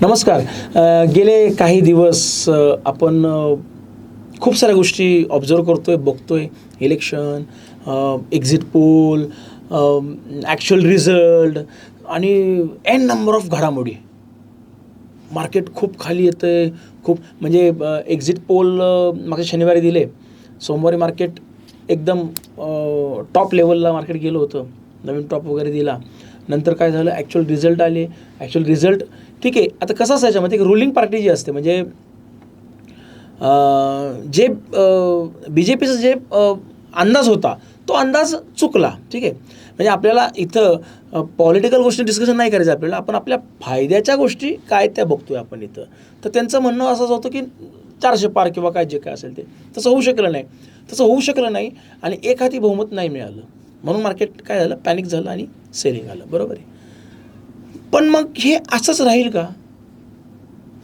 नमस्कार. गेले काही दिवस आपण खूप साऱ्या गोष्टी ऑब्झर्व करतोय बघतोय. Election exit poll actual result आणि एन नंबर ऑफ घडामोडी. मार्केट खूप खाली येतं आहे खूप म्हणजे एक्झिट पोल मागच्या शनिवारी दिले. सोमवारी मार्केट एकदम टॉप लेवलला मार्केट गेलं होतं. नवीन टॉप वगैरे दिला. नंतर काय झालं? ॲक्च्युअल रिझल्ट आले. ॲक्च्युअल रिझल्ट ठीक आहे. आता कसं असायचं याच्यामध्ये एक रुलिंग पार्टी जी असते म्हणजे जे बी जे पीचा जे अंदाज होता तो अंदाज चुकला ठीक आहे. म्हणजे आपल्याला इथं पॉलिटिकल गोष्टी डिस्कशन नाही करायचं आपल्याला. आपण आपल्या फायद्याच्या गोष्टी काय त्या बघतोय आपण इथं. तर त्यांचं म्हणणं असंच होतं की चारशे पार किंवा काय जे काय असेल ते. तसं होऊ शकलं नाही. तसं होऊ शकलं नाही आणि एक हाती बहुमत नाही मिळालं. म्हणून मार्केट काय झालं? पॅनिक झालं आणि सेलिंग आलं. बरोबर आहे? पण मग हे असंच राहील का?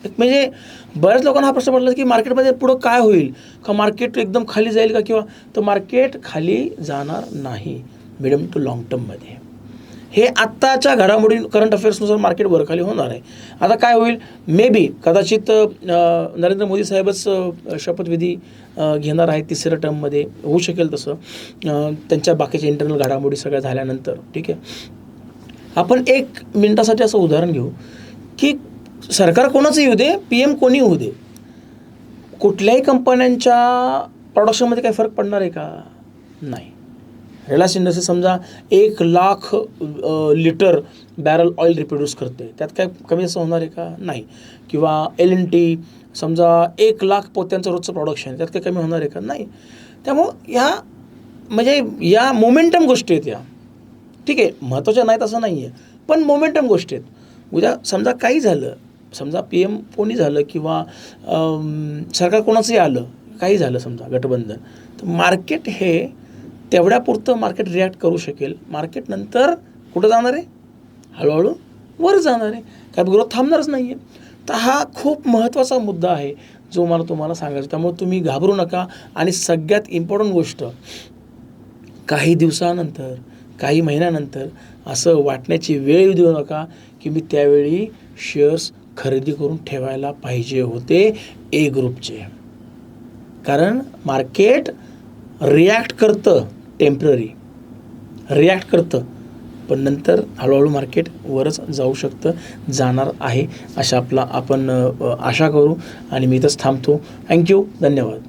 एक म्हणजे बऱ्याच लोकांना हा प्रश्न पडला की मार्केटमध्ये पुढं काय होईल? का मार्केट एकदम खाली जाईल का? किंवा तर मार्केट खाली जाणार नाही मिडियम टू लॉंग टर्ममध्ये हे आत्ताच्या घडामोडी करंट अफेअर्सनुसार मार्केट वरखाली होणार आहे. आता काय होईल? मे बी कदाचित नरेंद्र मोदी साहेबच शपथविधी घेणार आहेत तिसऱ्या टर्ममध्ये होऊ शकेल तसं. त्यांच्या बाकीच्या इंटरनल घडामोडी सगळ्या झाल्यानंतर. ठीक आहे? आपण एक मिनिटासाठी असं उदाहरण घेऊ की सरकार कोणाचं येऊ दे पी एम कोणी होऊ दे? कुठल्याही कंपन्यांच्या प्रोडक्शनमध्ये काही फरक पडणार आहे का? नाही. रिलायन्स इंडस्ट्री समजा एक lakh litre barrel oil reproduce करते. त्यात काय कमी असं होणार आहे का? नाही. किंवा एल एन टी समजा एक लाख पोत्यांचं रोजचं प्रोडक्शन त्यात काही कमी होणार आहे का? नाही. त्यामुळं ह्या म्हणजे या मोमेंटम गोष्टी आहेत या. ठीक आहे महत्त्वाच्या नाहीत असं नाही आहे पण मोमेंटम गोष्टी आहेत. उद्या समजा काही झालं समजा पी एम कोणी झालं किंवा सरकार कोणाचंही आलं काही झालं समजा गठबंधन तर मार्केट हे तेवढ्यापुरतं मार्केट रिॲक्ट करू शकेल. मार्केट नंतर कुठं जाणार आहे? हळूहळू वर जाणार आहे. काय ग्रोथ थांबणारच नाही आहे तर हा खूप महत्त्वाचा मुद्दा आहे जो मला तुम्हाला सांगायचा त्यामुळे तुम्ही घाबरू नका. आणि सगळ्यात इम्पॉर्टंट गोष्ट काही दिवसानंतर काही महिन्यानंतर असं वाटण्याची वेळ देऊ नका की मी त्यावेळी शेअर्स खरेदी करून ठेवायला पाहिजे होते ए ग्रुपचे कारण मार्केट रिॲक्ट करतं. टेंपररी रिॲक्ट करतं पण नंतर हळूहळू मार्केट वरच जाऊ शकतं जाणार आहे अशा आपला आपण आशा करू आणि मी इथंच थांबतो. थँक्यू धन्यवाद.